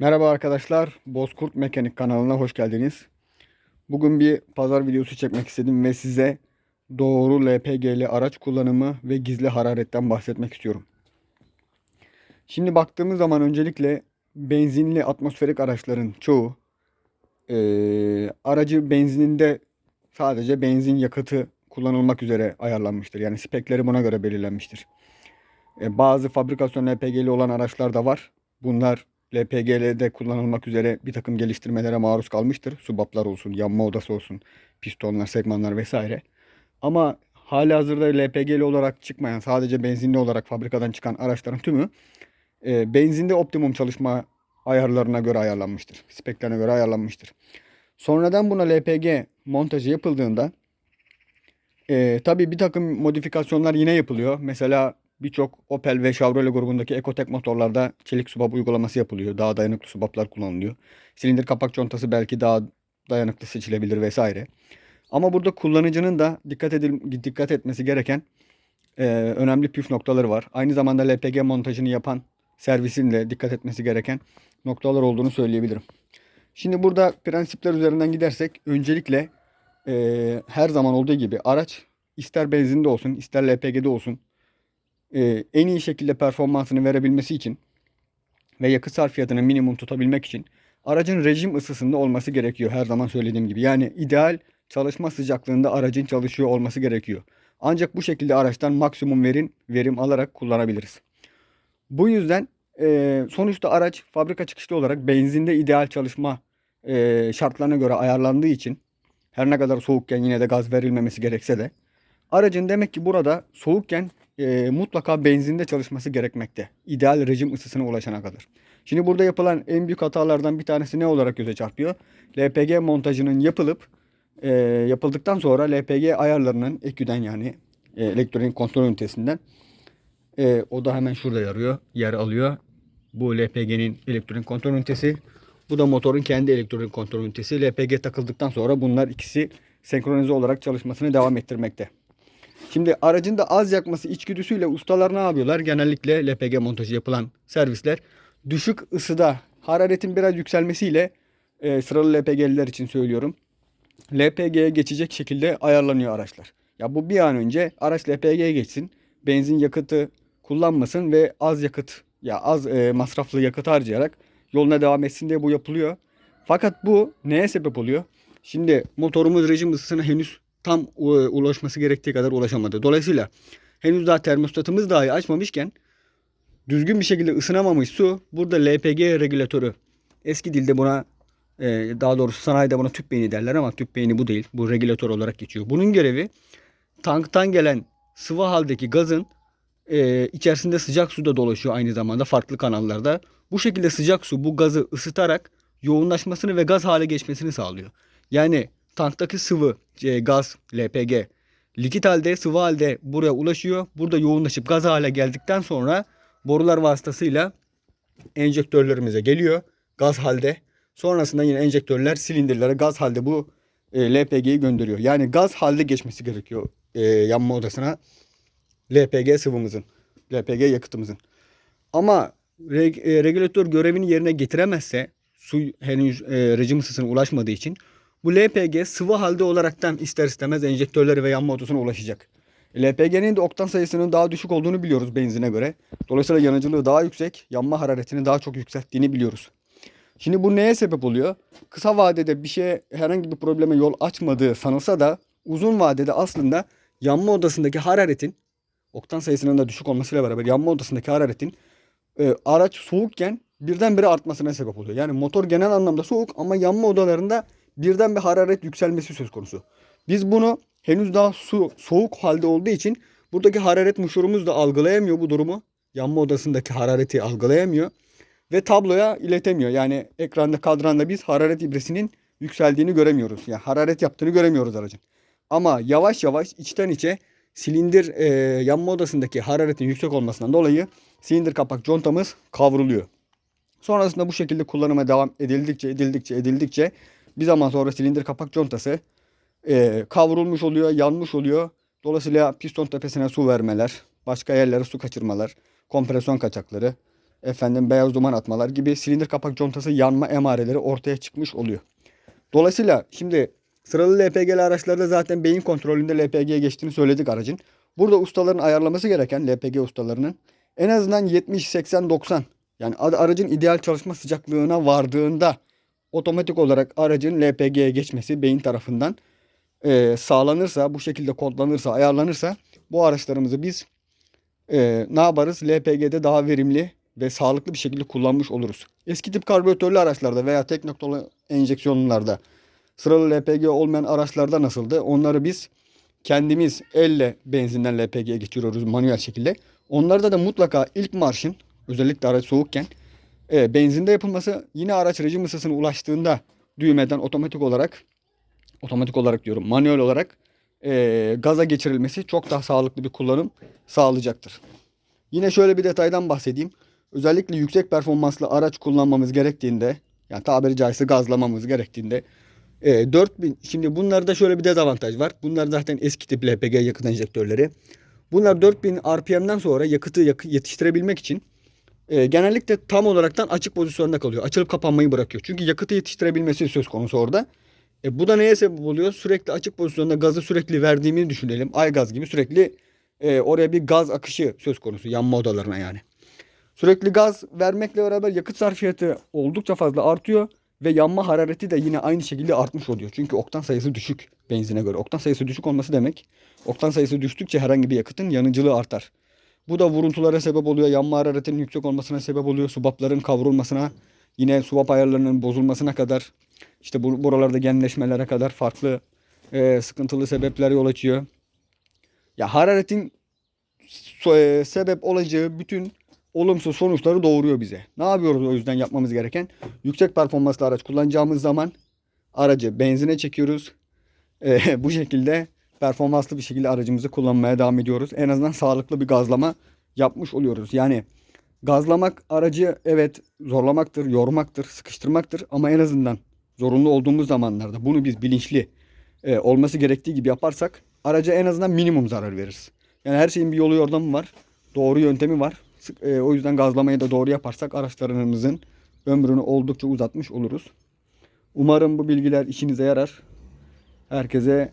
Merhaba arkadaşlar, Bozkurt Mekanik kanalına hoş geldiniz. Bugün bir pazar videosu çekmek istedim ve size doğru LPG'li araç kullanımı ve gizli hararetten bahsetmek istiyorum. Şimdi baktığımız zaman öncelikle benzinli atmosferik araçların çoğu eee, aracı benzininde sadece benzin yakıtı kullanılmak üzere ayarlanmıştır. Yani spekleri buna göre belirlenmiştir. E, bazı fabrikasyon LPG'li olan araçlar da var. Bunlar LPG'de kullanılmak üzere bir takım geliştirmelere maruz kalmıştır. Subaplar olsun, yanma odası olsun, pistonlar, segmanlar vesaire. Ama hali hazırda LPG'li olarak çıkmayan, sadece benzinli olarak fabrikadan çıkan araçların tümü e, benzinde optimum çalışma ayarlarına göre ayarlanmıştır. Speklerine göre ayarlanmıştır. Sonradan buna LPG montajı yapıldığında e, tabii bir takım modifikasyonlar yine yapılıyor. Mesela birçok Opel ve Chevrolet grubundaki Ecotec motorlarda çelik subap uygulaması yapılıyor. Daha dayanıklı subaplar kullanılıyor. Silindir kapak contası belki daha dayanıklı seçilebilir vesaire. Ama burada kullanıcının da dikkat edil dikkat etmesi gereken e, önemli püf noktaları var. Aynı zamanda LPG montajını yapan servisin de dikkat etmesi gereken noktalar olduğunu söyleyebilirim. Şimdi burada prensipler üzerinden gidersek öncelikle e, her zaman olduğu gibi araç ister benzinde olsun ister LPG'de olsun e, en iyi şekilde performansını verebilmesi için ve yakıt sarfiyatını minimum tutabilmek için aracın rejim ısısında olması gerekiyor her zaman söylediğim gibi. Yani ideal çalışma sıcaklığında aracın çalışıyor olması gerekiyor. Ancak bu şekilde araçtan maksimum verim verim alarak kullanabiliriz. Bu yüzden e, sonuçta araç fabrika çıkışlı olarak benzinde ideal çalışma e, şartlarına göre ayarlandığı için her ne kadar soğukken yine de gaz verilmemesi gerekse de aracın demek ki burada soğukken e, mutlaka benzinde çalışması gerekmekte. İdeal rejim ısısına ulaşana kadar. Şimdi burada yapılan en büyük hatalardan bir tanesi ne olarak göze çarpıyor? LPG montajının yapılıp e, yapıldıktan sonra LPG ayarlarının EKÜ'den yani e, elektronik kontrol ünitesinden e, o da hemen şurada yarıyor, yer alıyor. Bu LPG'nin elektronik kontrol ünitesi. Bu da motorun kendi elektronik kontrol ünitesi. LPG takıldıktan sonra bunlar ikisi senkronize olarak çalışmasını devam ettirmekte. Şimdi aracın da az yakması içgüdüsüyle ustalar ne yapıyorlar? Genellikle LPG montajı yapılan servisler düşük ısıda hararetin biraz yükselmesiyle e, sıralı LPG'liler için söylüyorum. LPG'ye geçecek şekilde ayarlanıyor araçlar. Ya bu bir an önce araç LPG'ye geçsin. Benzin yakıtı kullanmasın ve az yakıt ya az e, masraflı yakıt harcayarak yoluna devam etsin diye bu yapılıyor. Fakat bu neye sebep oluyor? Şimdi motorumuz rejim ısısına henüz tam e, ulaşması gerektiği kadar ulaşamadı. Dolayısıyla henüz daha termostatımız dahi açmamışken düzgün bir şekilde ısınamamış su burada LPG regülatörü. Eski dilde buna e, daha doğrusu sanayide buna tüp beyni derler ama tüp beyni bu değil. Bu regülatör olarak geçiyor. Bunun görevi tanktan gelen sıvı haldeki gazın e, içerisinde sıcak suda dolaşıyor aynı zamanda farklı kanallarda. Bu şekilde sıcak su bu gazı ısıtarak yoğunlaşmasını ve gaz hale geçmesini sağlıyor. Yani tanktaki sıvı e, gaz LPG likit halde sıvı halde buraya ulaşıyor. Burada yoğunlaşıp gaz hale geldikten sonra borular vasıtasıyla enjektörlerimize geliyor gaz halde. Sonrasında yine enjektörler silindirlere gaz halde bu e, LPG'yi gönderiyor. Yani gaz halde geçmesi gerekiyor e, yanma odasına LPG sıvımızın, LPG yakıtımızın. Ama reg, e, regülatör görevini yerine getiremezse su henüz e, rejim ısısına ulaşmadığı için bu LPG sıvı halde olaraktan ister istemez enjektörleri ve yanma odasına ulaşacak. LPG'nin de oktan sayısının daha düşük olduğunu biliyoruz benzine göre. Dolayısıyla yanıcılığı daha yüksek, yanma hararetini daha çok yükselttiğini biliyoruz. Şimdi bu neye sebep oluyor? Kısa vadede bir şeye herhangi bir probleme yol açmadığı sanılsa da uzun vadede aslında yanma odasındaki hararetin oktan sayısının da düşük olmasıyla beraber yanma odasındaki hararetin e, araç soğukken birdenbire artmasına sebep oluyor. Yani motor genel anlamda soğuk ama yanma odalarında birden bir hararet yükselmesi söz konusu. Biz bunu henüz daha su soğuk halde olduğu için buradaki hararet muşurumuz da algılayamıyor bu durumu. Yanma odasındaki harareti algılayamıyor ve tabloya iletemiyor. Yani ekranda kadranda biz hararet ibresinin yükseldiğini göremiyoruz. Yani hararet yaptığını göremiyoruz aracın. Ama yavaş yavaş içten içe silindir e, yanma odasındaki hararetin yüksek olmasından dolayı silindir kapak contamız kavruluyor. Sonrasında bu şekilde kullanıma devam edildikçe edildikçe edildikçe bir zaman sonra silindir kapak contası e, kavrulmuş oluyor, yanmış oluyor. Dolayısıyla piston tepesine su vermeler, başka yerlere su kaçırmalar, kompresyon kaçakları, efendim beyaz duman atmalar gibi silindir kapak contası yanma emareleri ortaya çıkmış oluyor. Dolayısıyla şimdi sıralı LPG'li araçlarda zaten beyin kontrolünde LPG'ye geçtiğini söyledik aracın. Burada ustaların ayarlaması gereken LPG ustalarının en azından 70, 80, 90 yani aracın ideal çalışma sıcaklığına vardığında otomatik olarak aracın LPG'ye geçmesi beyin tarafından e, sağlanırsa, bu şekilde kodlanırsa, ayarlanırsa bu araçlarımızı biz e, ne yaparız? LPG'de daha verimli ve sağlıklı bir şekilde kullanmış oluruz. Eski tip karbüratörlü araçlarda veya tek noktalı enjeksiyonlularda sıralı LPG olmayan araçlarda nasıldı? Onları biz kendimiz elle benzinden LPG'ye geçiriyoruz manuel şekilde. Onlarda da mutlaka ilk marşın özellikle araç soğukken e, benzinde yapılması yine araç rejim ısısına ulaştığında düğmeden otomatik olarak otomatik olarak diyorum manuel olarak e, gaza geçirilmesi çok daha sağlıklı bir kullanım sağlayacaktır. Yine şöyle bir detaydan bahsedeyim. Özellikle yüksek performanslı araç kullanmamız gerektiğinde yani tabiri caizse gazlamamız gerektiğinde e, 4000 şimdi bunlarda şöyle bir dezavantaj var. Bunlar zaten eski tip LPG yakıt enjektörleri. Bunlar 4000 RPM'den sonra yakıtı yakı- yetiştirebilmek için e, genellikle tam olaraktan açık pozisyonda kalıyor. Açılıp kapanmayı bırakıyor. Çünkü yakıtı yetiştirebilmesi söz konusu orada. E, bu da neye sebep oluyor? Sürekli açık pozisyonda gazı sürekli verdiğimizi düşünelim. Ay gaz gibi sürekli e, oraya bir gaz akışı söz konusu yanma odalarına yani. Sürekli gaz vermekle beraber yakıt sarfiyatı oldukça fazla artıyor ve yanma harareti de yine aynı şekilde artmış oluyor. Çünkü oktan sayısı düşük benzine göre. Oktan sayısı düşük olması demek oktan sayısı düştükçe herhangi bir yakıtın yanıcılığı artar. Bu da vuruntulara sebep oluyor. Yanma hararetinin yüksek olmasına sebep oluyor. Subapların kavrulmasına, yine subap ayarlarının bozulmasına kadar, işte bu, buralarda genleşmelere kadar farklı e, sıkıntılı sebepler yol açıyor. Ya hararetin e, sebep olacağı bütün olumsuz sonuçları doğuruyor bize. Ne yapıyoruz o yüzden yapmamız gereken? Yüksek performanslı araç kullanacağımız zaman aracı benzine çekiyoruz. E, bu şekilde performanslı bir şekilde aracımızı kullanmaya devam ediyoruz. En azından sağlıklı bir gazlama yapmış oluyoruz. Yani gazlamak aracı evet zorlamaktır, yormaktır, sıkıştırmaktır ama en azından zorunlu olduğumuz zamanlarda bunu biz bilinçli e, olması gerektiği gibi yaparsak araca en azından minimum zarar veririz. Yani her şeyin bir yolu yordamı var. Doğru yöntemi var. E, o yüzden gazlamayı da doğru yaparsak araçlarımızın ömrünü oldukça uzatmış oluruz. Umarım bu bilgiler işinize yarar. Herkese